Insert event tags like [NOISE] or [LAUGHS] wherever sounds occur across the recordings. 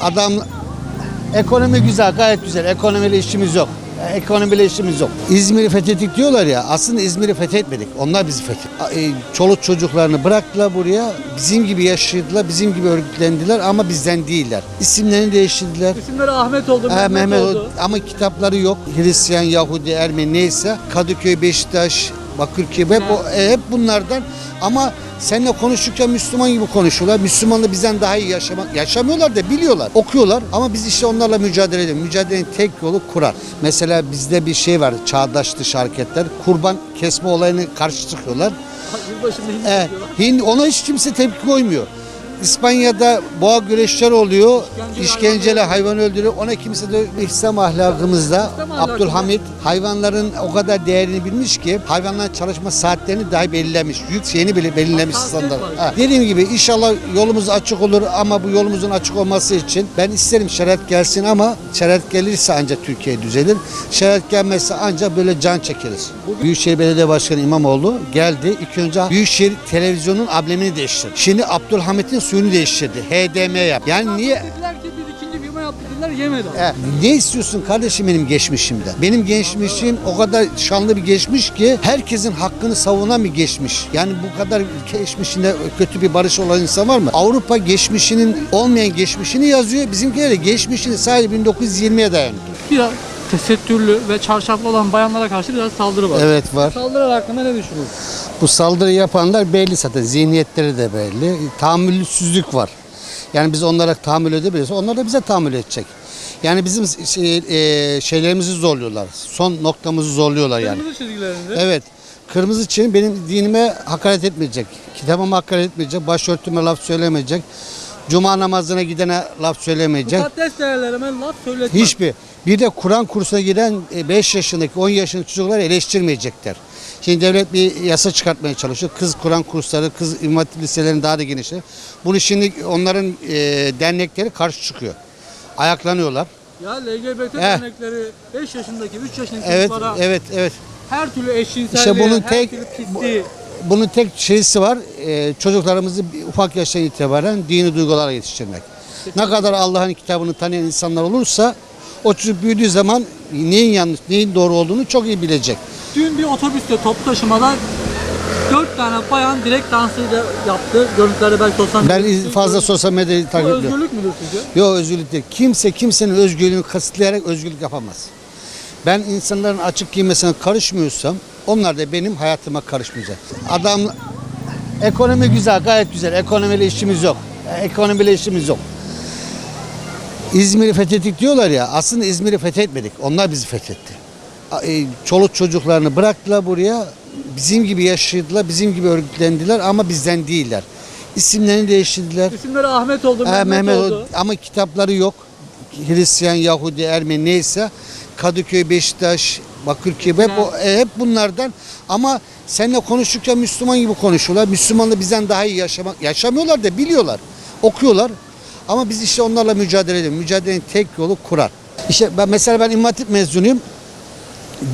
Adam ekonomi güzel, gayet güzel. Ekonomiyle işimiz yok. Ekonomiyle işimiz yok. İzmir'i fethettik diyorlar ya. Aslında İzmir'i fethetmedik. Onlar bizi fethetti. E, Çoluk çocuklarını bıraktılar buraya. Bizim gibi yaşadılar, bizim gibi örgütlendiler ama bizden değiller. İsimlerini değiştirdiler. İsimleri Ahmet oldu, Mehmet, Mehmet oldu. ama kitapları yok. Hristiyan, Yahudi, Ermeni neyse. Kadıköy, Beşiktaş, Bakırköy hep, o- e, hep bunlardan ama seninle konuşurken Müslüman gibi konuşuyorlar. Müslümanlı bizden daha iyi yaşamak, yaşamıyorlar da biliyorlar, okuyorlar ama biz işte onlarla mücadele ediyoruz. Mücadelenin tek yolu Kur'an. Mesela bizde bir şey var, çağdaş dışı hareketler. Kurban kesme olayını karşı çıkıyorlar. Yılbaşında hindi E, yapıyorlar. Hindi, ona hiç kimse tepki koymuyor. İspanya'da boğa güreşler oluyor. İşkenceli İşkenceli hayvan öldürüyor. Ona kimse de İslam ahlakımızda. Abdülhamit hayvanların o kadar değerini bilmiş ki hayvanların çalışma saatlerini dahi belirlemiş. Yük şeyini bile belirlemiş standart. Ha. Dediğim gibi inşallah yolumuz açık olur ama bu yolumuzun açık olması için ben isterim şeriat gelsin ama şeriat gelirse ancak Türkiye düzelir. Şeriat gelmezse ancak böyle can çekeriz. Büyükşehir Belediye Başkanı İmamoğlu geldi. İlk önce Büyükşehir televizyonun amblemini değiştirdi. Şimdi Abdülhamit'in suyunu değiştirdi. HDM yap. Yani niye Dediler ki biz ikinci bir yuma yaptık dediler yemedi. e, ne istiyorsun kardeşim benim geçmişimde? Benim geçmişim o kadar şanlı bir geçmiş ki herkesin hakkını savunan bir geçmiş. Yani bu kadar geçmişinde kötü bir barış olan insan var mı? Avrupa geçmişinin olmayan geçmişini yazıyor. Bizimkiler de geçmişini sadece 1920'ye dayanıyor. Biraz tesettürlü ve çarşaflı olan bayanlara karşı biraz saldırı var. Evet var. Saldırılar hakkında ne düşünüyorsun? Bu saldırı yapanlar belli zaten. Zihniyetleri de belli. Tahammülsüzlük var. Yani biz onlara tahammül edebiliriz. Onlar da bize tahammül edecek. Yani bizim şey, e, şeylerimizi zorluyorlar. Son noktamızı zorluyorlar yani. Kırmızı çizgilerinde. Evet. Kırmızı çizgi benim dinime hakaret etmeyecek. Kitabıma hakaret etmeyecek. Başörtüme laf söylemeyecek. Cuma namazına gidene laf söylemeyecek. Mukaddes değerlerime laf söyletmez. Hiçbir. Bir de Kur'an kursuna giden 5 yaşındaki 10 yaşındaki çocukları eleştirmeyecekler. Şimdi devlet bir yasa çıkartmaya çalışıyor. Kız Kur'an kursları, kız imam hatip liselerinin daha da genişler. Bunu şimdi onların e, dernekleri karşı çıkıyor. Ayaklanıyorlar. Ya LGBT Eh. dernekleri 5 yaşındaki 3 yaşındaki Evet, çocuklara evet, evet. her türlü eşcinselliğe, İşte bunun her tek- türlü pisliği. Bunun tek şeysi var. e, çocuklarımızı bir ufak yaştan itibaren dini duygulara yetiştirmek. Ne kadar Allah'ın kitabını tanıyan insanlar olursa o çocuk büyüdüğü zaman neyin yanlış, neyin doğru olduğunu çok iyi bilecek. Dün bir otobüste toplu taşımada 4 tane bayan direkt dansıyla yaptı. Görüntülerde belki sosyal Ben iz- fazla sosyal medyayı Bu takip ediyorum. özgürlük müdür sizce? Yok özgürlük değil. Kimse kimsenin özgürlüğünü kısıtlayarak özgürlük yapamaz. Ben insanların açık giymesine karışmıyorsam onlar da benim hayatıma karışmayacak. Adam ekonomi güzel, gayet güzel. Ekonomiyle işimiz yok. Ekonomiyle işimiz yok. İzmir'i fethettik diyorlar ya. Aslında İzmir'i fethetmedik. Onlar bizi fethetti. E, Çoluk çocuklarını bıraktılar buraya. Bizim gibi yaşadılar, bizim gibi örgütlendiler ama bizden değiller. İsimlerini değiştirdiler. İsimleri Ahmet oldu, Mehmet, Mehmet oldu. ama kitapları yok. Hristiyan, Yahudi, Ermeni neyse. Kadıköy, Beşiktaş, Bakırköy hep, o- e, hep bunlardan ama seninle konuşurken Müslüman gibi konuşuyorlar. Müslümanlı bizden daha iyi yaşamak yaşamıyorlar da biliyorlar. Okuyorlar. Ama biz işte onlarla mücadele ediyoruz. Mücadelenin tek yolu Kur'an. İşte ben mesela ben İmam Hatip mezunuyum.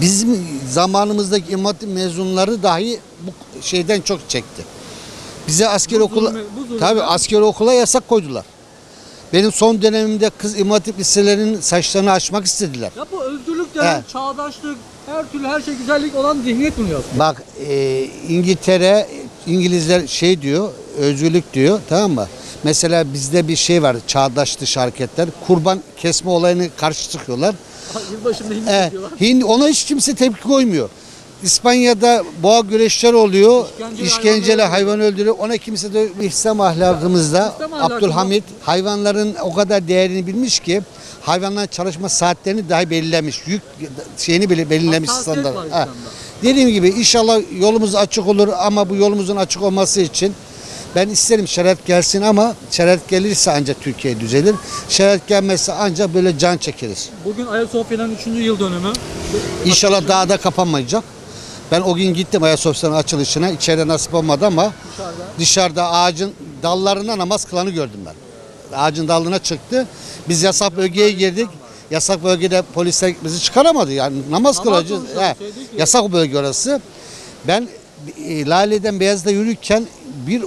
Bizim zamanımızdaki İmam Hatip mezunları dahi bu şeyden çok çekti. Bize asker Bu okula zulme- bu tabii asker okula yasak koydular. Benim son dönemimde kız İmam Hatip liselerinin saçlarını açmak istediler. Ya bu özgürlük denen Evet. çağdaşlık, her türlü her şey güzellik olan zihniyet bunu yapıyor. Bak e, İngiltere, İngilizler şey diyor, özgürlük diyor tamam mı? Mesela bizde bir şey var, çağdaş dışı hareketler. Kurban kesme olayını karşı çıkıyorlar. [LAUGHS] Yılbaşında hindi E, yapıyorlar. Hindi, ona hiç kimse tepki koymuyor. İspanya'da boğa güreşler oluyor. İşkenceli İşkenceli hayvan hayvan öldürüyor. Ona kimse de İslam ahlakımızda İslam Abdülhamit hayvanların o kadar değerini bilmiş ki hayvanların çalışma saatlerini dahi belirlemiş. Yük şeyini bile belirlemiş standart. Dediğim gibi inşallah yolumuz açık olur ama bu yolumuzun açık olması için ben isterim şeriat gelsin ama şeriat gelirse ancak Türkiye düzelir. Şeriat gelmezse ancak böyle can çekeriz. Bugün Ayasofya'nın 3. yıl dönümü. İnşallah daha da kapanmayacak. Ben o gün gittim Ayasofya'nın açılışına. İçeride nasip olmadı ama Dışarıda. dışarıda ağacın dallarına namaz kılanı gördüm ben. Ağacın dalına çıktı. Biz yasak bölgeye girdik. Yasak bölgede polisler bizi çıkaramadı. Yani namaz kılacağız. He, yasak bölge orası. Ben e, Lale'den Beyaz'da yürürken bir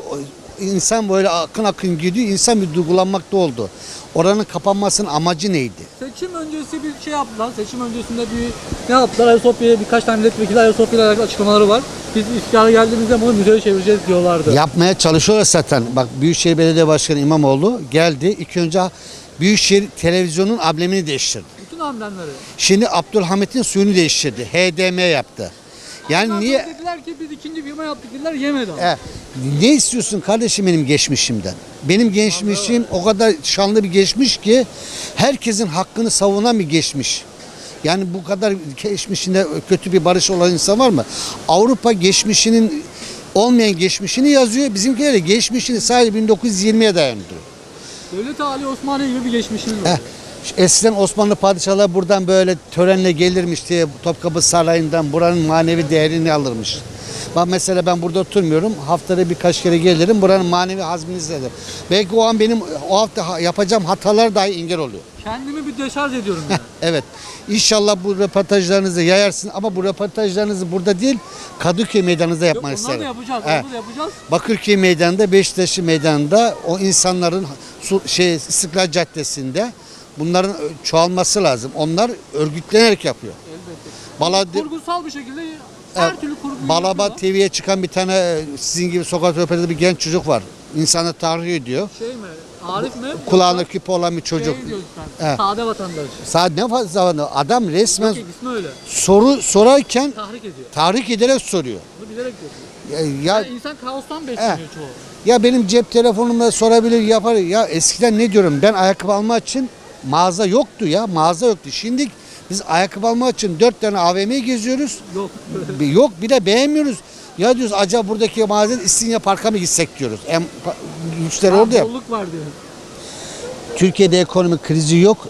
insan böyle akın akın gidiyor. İnsan bir duygulanmakta oldu. Oranın kapanmasının amacı neydi? Seçim öncesi bir şey yaptılar. Seçim öncesinde bir ne yaptılar? Ayasofya'ya birkaç tane milletvekili Ayasofya'yla alakalı açıklamaları var. Biz iktidara geldiğimizde bunu müzeye çevireceğiz diyorlardı. Yapmaya çalışıyorlar zaten. Bak Büyükşehir Belediye Başkanı İmamoğlu geldi. İlk önce Büyükşehir televizyonun amblemini değiştirdi. Bütün amblemleri. Şimdi Abdülhamit'in suyunu değiştirdi. HDM yaptı. Yani Ondan niye Dediler ki biz ikinci firma yaptık dediler yemedi ama. E, ne istiyorsun kardeşim benim geçmişimden? Benim geçmişim o kadar şanlı bir geçmiş ki herkesin hakkını savunan bir geçmiş. Yani bu kadar geçmişinde kötü bir barış olan insan var mı? Avrupa geçmişinin olmayan geçmişini yazıyor. Bizimkiler de geçmişini sadece 1920'ye dayandırıyor. Devlet Ali Osmaniye gibi bir geçmişimiz var. Eskiden Osmanlı padişahları buradan böyle törenle gelirmiş diye Topkapı Sarayı'ndan buranın manevi değerini alırmış. Bak mesela ben burada oturmuyorum. Haftada birkaç kere gelirim. Buranın manevi hazmini izlerim. Belki o an benim o hafta ha- yapacağım hatalar dahi engel oluyor. Kendimi bir deşarj ediyorum yani. [LAUGHS] Evet. İnşallah bu röportajlarınızı yayarsın ama bu röportajlarınızı burada değil Kadıköy meydanınızda Yok, yapmak onları isterim. da yapacağız. He. Onları da yapacağız. Bakırköy Meydanı'nda, Beşiktaş Meydanı'nda o insanların su- şey İstiklal Caddesi'nde bunların çoğalması lazım. Onlar örgütlenerek yapıyor. Elbette. Bala Kurgusal bir şekilde her türlü kurguyu Balaba. TV'ye çıkan bir tane e, sizin gibi sokak röportajında bir genç çocuk var. İnsanı tahrik ediyor. Şey mi? Arif mi? Kulağına küpe olan bir çocuk. Şey diyoruz ben. He. Sade vatandaş. Saat ne fazla adam resmen Yok ismi öyle. soru sorarken Tahrik ediyor. tahrik ederek soruyor. Bunu bilerek yapıyor. Ya, ya Yani insan kaostan besleniyor çoğu. Ya benim cep telefonumda sorabilir yapar. Ya eskiden ne diyorum ben ayakkabı almak için mağaza yoktu ya mağaza yoktu. Şimdi biz ayakkabı almak için dört tane AVM'ye geziyoruz. Yok. Yok bir de beğenmiyoruz. Ya diyoruz acaba buradaki mağaza İstinye Park'a mı gitsek diyoruz. En pa- lüksler orada ya. Bolluk var diyor. Türkiye'de ekonomik krizi yok.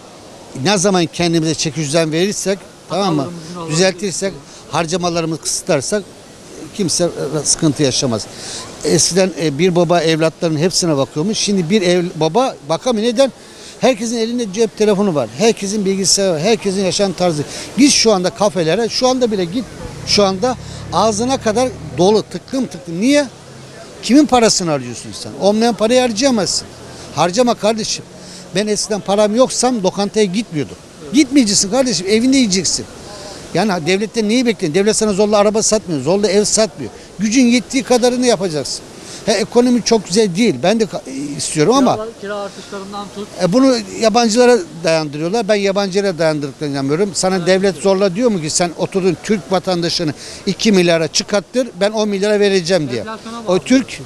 Ne zaman kendimize düzen verirsek tamam mı? Düzeltirsek, harcamalarımızı kısıtlarsak kimse e, sıkıntı yaşamaz. Eskiden e, bir baba evlatlarının hepsine bakıyormuş. Şimdi bir ev, baba bakamıyor. Neden? Herkesin elinde cep telefonu var. Herkesin bilgisayarı var. Herkesin yaşam tarzı. Biz şu anda kafelere, şu anda bile git şu anda ağzına kadar dolu tıklım tıklım. Niye? Kimin parasını harcıyorsun sen? Olmayan parayı harcayamazsın. Harcama kardeşim. Ben eskiden param yoksam lokantaya gitmiyordum. Gitmeyeceksin kardeşim. Evinde yiyeceksin. Yani devletten neyi bekliyorsun? Devlet sana zorla araba satmıyor. Zorla ev satmıyor. Gücün yettiği kadarını yapacaksın. He, ekonomi çok güzel değil. Ben de istiyorum ama Kira, kira artışlarından tut. e, bunu yabancılara dayandırıyorlar. Ben yabancılara dayandırdıklarını inanmıyorum. Sana devlet zorla diyor mu ki sen oturdun Türk vatandaşını 2 milyara çıkarttır ben 10 milyara vereceğim diye. O. Türk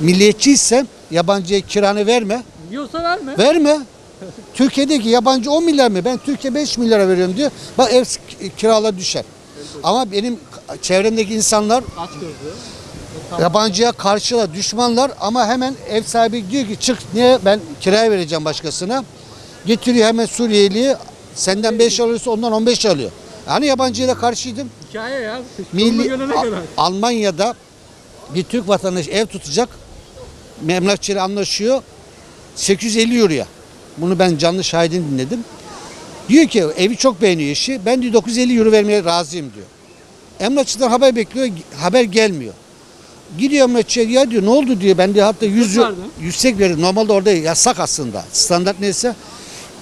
milliyetçiyse yabancıya kiranı verme. Yiyorsa verme. Verme. Türkiye'deki yabancı 10 milyar mı? Ben Türkiye 5 milyara veriyorum diyor. Bak ev kiralar düşer. Ama benim çevremdeki insanlar Aç gözlü. Yabancıya karşılar, düşmanlar ama hemen ev sahibi diyor ki çık niye ben kiraya vereceğim başkasına. Getiriyor hemen Suriyeli'yi senden 5 alıyorsa ondan 15 alıyor. Yani yabancıya da karşıydım. Hikaye ya. Milli kadar. Almanya'da bir Türk vatandaşı ev tutacak. Emlakçıyla anlaşıyor. 850 euroya. Bunu ben canlı şahidini dinledim. Diyor ki evi çok beğeniyor eşi. Ben diyor 950 euro vermeye razıyım diyor. Emlakçıdan haber bekliyor. Haber gelmiyor. Gidiyor emlakçıya ya diyor ne oldu diyor. Ben diyor hatta 100 euro- verdi. yüksek verir. Normalde orada yasak aslında. Standart neyse.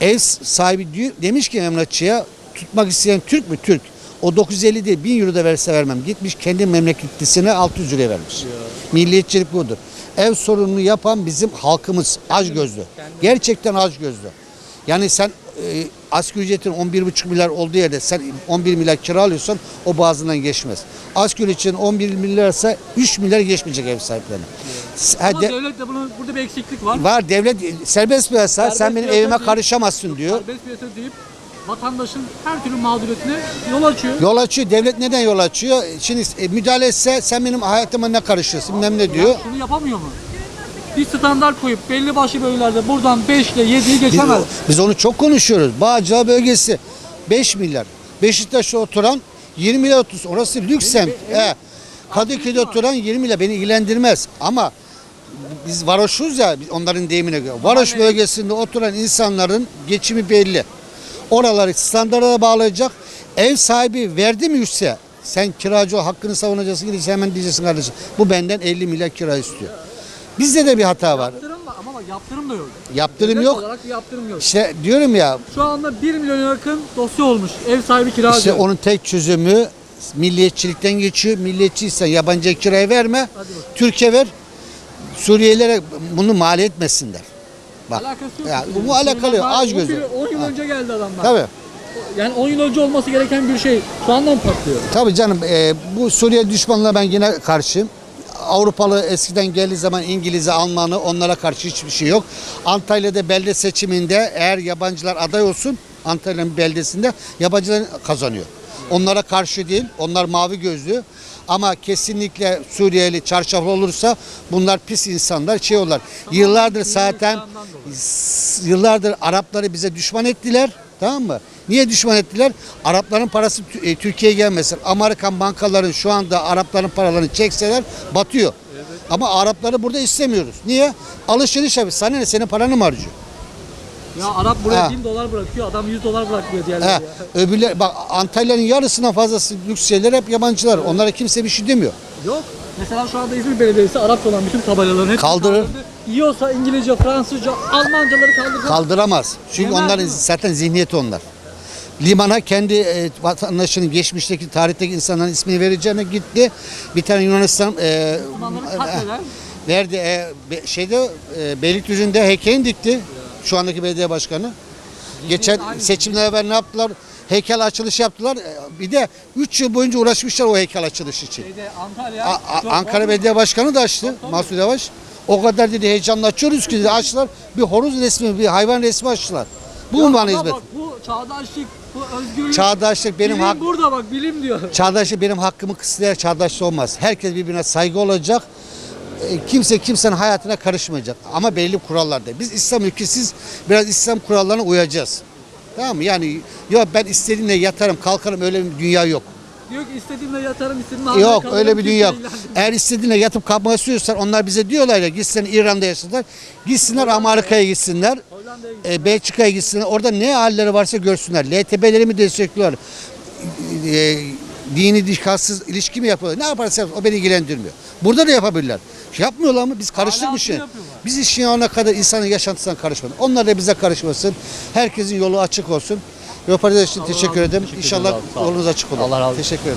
Ev sahibi diyor, demiş ki emlakçıya tutmak isteyen Türk mü? Türk. O 950 değil 1000 euro da verse vermem. Gitmiş kendi memleketlisine 600 liraya vermiş. Milliyetçilik budur. Ev sorununu yapan bizim halkımız aç gözlü. Gerçekten aç gözlü. Yani sen e, asgari ücretin 11,5 milyar olduğu yerde sen 11 milyar kira alıyorsan o bazından geçmez. Asgari ücretin 11 milyarsa 3 milyar geçmeyecek ev sahiplerine. Ha, Ama de- devlet de bunun burada bir eksiklik var. var devlet serbest piyasa Serbest sen benim evime değil. karışamazsın diyor. Serbest piyasa deyip vatandaşın her türlü mağduriyetine yol açıyor. Yol açıyor. Devlet neden yol açıyor? Şimdi e, müdahale etse sen benim hayatıma ne karışıyorsun bilmem ne diyor. Ya şunu yapamıyor mu? Bir standart koyup belli başlı bölgelerde buradan 5 ile 7'yi Biz, geçemez. biz onu çok konuşuyoruz. Bağcılar bölgesi 5 milyar. Beşiktaş'ta oturan 20 milyar otursun. Orası lüks semt. He. Kadıköy'de oturan 20 milyar beni ilgilendirmez. Ama biz varoşuz ya biz onların deyimine göre. Varoş bölgesinde oturan insanların geçimi belli. Oraları standarda bağlayacak. Ev sahibi verdi mi yükse sen kiracı ol, hakkını savunacaksın gideceksin hemen diyeceksin kardeşim. Bu benden 50 milyar kira istiyor. Bizde de bir hata var. Yaptırım var ama bak yaptırım da yok. Yaptırım Devlet yok. olarak bir yaptırım yok. İşte diyorum ya Şu anda 1 milyona yakın dosya olmuş. Ev sahibi kiracı. işte onun tek çözümü milliyetçilikten geçiyor. Milliyetçiysen yabancı kiraya verme. Hadi bakalım. Türkiye ver. Suriyelilere bunu mal etmesinler. Bak. Alakası yok. Ya, bu alakalı yok, 10 gözü. yıl- 10 yıl önce geldi adamlar. Tabii. Yani 10 yıl önce olması gereken bir şey şu anda mı patlıyor? Tabii canım e, bu Suriye düşmanına ben yine karşıyım. Avrupalı eskiden geldiği zaman İngiliz'i, Almanı onlara karşı hiçbir şey yok. Antalya'da belde seçiminde eğer yabancılar aday olsun Antalya'nın beldesinde yabancılar kazanıyor. Onlara karşı değil. Onlar mavi gözlü. Ama kesinlikle Suriyeli çarşaflı olursa bunlar pis insanlar şey olurlar. Yıllardır zaten yıllardır Arapları bize düşman ettiler. Tamam mı? Niye düşman ettiler? Arapların parası e, Türkiye'ye gelmesin. Amerikan bankaların şu anda Arapların paralarını çekseler batıyor. Ama Arapları burada istemiyoruz. Niye? Alışveriş abi. Sana ne? Senin paranı mı harcıyor? Ya Arap buraya Ha. 1000 dolar bırakıyor, adam 100 dolar bırakmıyor diğerleri He, ya. öbürler, bak Antalya'nın yarısından fazlası lüks şeyler hep yabancılar. Onlara kimse bir şey demiyor. Yok. Mesela şu anda İzmir Belediyesi Arapça olan bütün tabelaların hepsini Kaldırır. kaldırdı. Yiyorsa İngilizce, Fransızca, Almancaları kaldırdı. Kaldıramaz. Çünkü Yemez onların mi? zaten zihniyeti onlar. Limana kendi e, vatandaşının geçmişteki tarihteki insanların ismini vereceğine gitti. Bir tane Yunanistan e, katleder. [LAUGHS] verdi. E, be- şeyde e, Beylikdüzü'nde heykelini dikti. Şu andaki belediye başkanı. Geçen aynı. seçimden evvel ne yaptılar? Heykel açılışı yaptılar. E, Bir de 3 yıl boyunca uğraşmışlar o heykel açılışı için. Şeyde Antalya. A- A- çok- Ankara Belediye Başkanı da açtı. Mahsud Yavaş. O kadar dedi heyecanla açıyoruz ki dedi açtılar. Bir horoz resmi, bir hayvan resmi açtılar. Bu mu bana Ama hizmet? Bak bu çağdaşlık, bu özgürlük. Çağdaşlık benim bilim hak burada bak bilim diyor. çağdaşlık benim hakkımı kısıtlayan çağdaşlık olmaz. Herkes birbirine saygı olacak. E, Kimse kimsenin hayatına karışmayacak. Ama belli kurallarda. Biz İslam ülkesiz biraz İslam kurallarına uyacağız. Tamam mı? Yani yok ben istediğimde yatarım kalkarım öyle bir dünya yok. Diyor ki istediğimde yatarım, istediğimde Yok öyle bir dünya yok. Eğer istediğinde yatıp kalkmak istiyorsan onlar bize diyorlar ya gitsinler İran'da yaşasınlar. Gitsinler Amerika'ya gitsinler. E, Belçika'ya gitsinler. Orada ne halleri varsa görsünler. LTB'leri mi destekliyorlar? E, dini dikkatsiz ilişki mi yapıyorlar? Ne yaparsa yapsın, o beni ilgilendirmiyor. Burada da yapabilirler. Yapmıyorlar mı? Biz karıştık bir şey. Biz işin yanına kadar insanın yaşantısına karışmadık. Onlar da bize karışmasın. Herkesin yolu açık olsun. Röportaj için teşekkür ederim. İnşallah yolunuz açık olur. Allah razı olsun. Teşekkür ederim.